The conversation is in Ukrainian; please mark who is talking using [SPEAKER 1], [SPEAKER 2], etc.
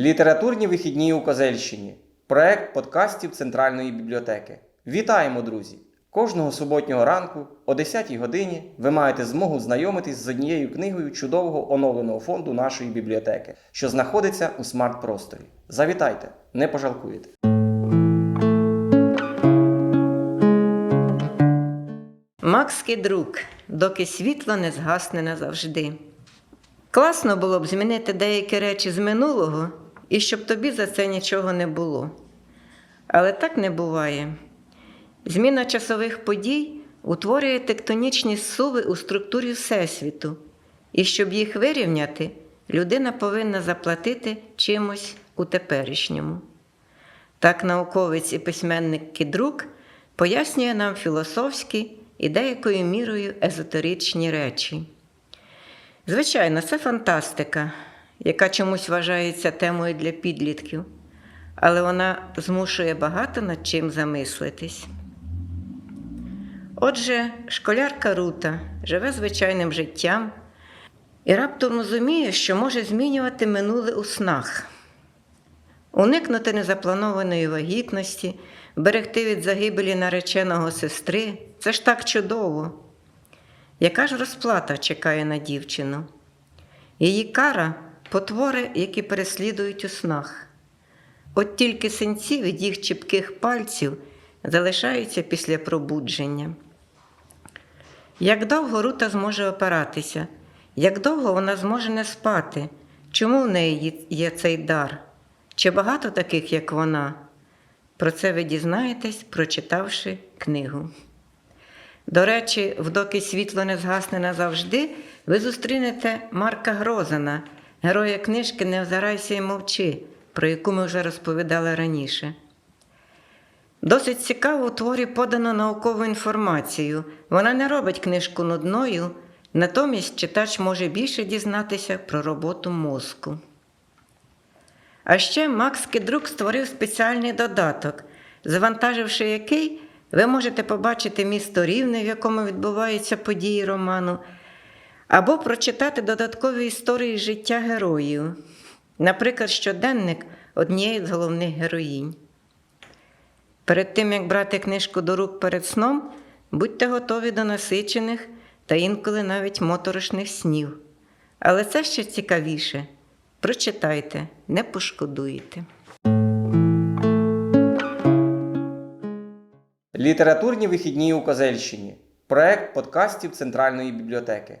[SPEAKER 1] Літературні вихідні у Козельщині. Проект подкастів Центральної бібліотеки. Вітаємо, друзі! Кожного суботнього ранку о 10-й годині ви маєте змогу знайомитись з однією книгою чудового оновленого фонду нашої бібліотеки, що знаходиться у смарт-просторі. Завітайте, не пожалкуєте.
[SPEAKER 2] Макс Кідрук, доки світло не згасне назавжди. Класно було б змінити деякі речі з минулого і щоб тобі за це нічого не було. Але так не буває. Зміна часових подій утворює тектонічні суви у структурі Всесвіту, і щоб їх вирівняти, людина повинна заплатити чимось у теперішньому. Так науковець і письменник Кідрук пояснює нам філософські і деякою мірою езотеричні речі. Звичайно, це фантастика, яка чомусь вважається темою для підлітків, але вона змушує багато над чим замислитись. Отже, школярка Рута живе звичайним життям і раптом розуміє, що може змінювати минуле у снах, уникнути незапланованої вагітності, берегти від загибелі нареченого сестри це ж так чудово. Яка ж розплата чекає на дівчину? Її кара потвори, які переслідують у снах. От тільки синці від їх чіпких пальців залишаються після пробудження. Як довго Рута зможе опиратися, як довго вона зможе не спати? Чому в неї є цей дар? Чи багато таких, як вона? Про це ви дізнаєтесь, прочитавши книгу. До речі, вдоки світло не згасне назавжди, ви зустрінете Марка Грозана, героя книжки Не озирайся і мовчи, про яку ми вже розповідали раніше. Досить цікаво у творі подано наукову інформацію. Вона не робить книжку нудною, натомість читач може більше дізнатися про роботу мозку. А ще Макс Кедрук створив спеціальний додаток, завантаживши який, ви можете побачити місто Рівне, в якому відбуваються події роману, або прочитати додаткові історії життя героїв, наприклад, щоденник однієї з головних героїнь. Перед тим, як брати книжку до рук перед сном, будьте готові до насичених та інколи навіть моторошних снів. Але це ще цікавіше. Прочитайте, не пошкодуєте.
[SPEAKER 1] Літературні вихідні у Козельщині. Проект подкастів Центральної бібліотеки.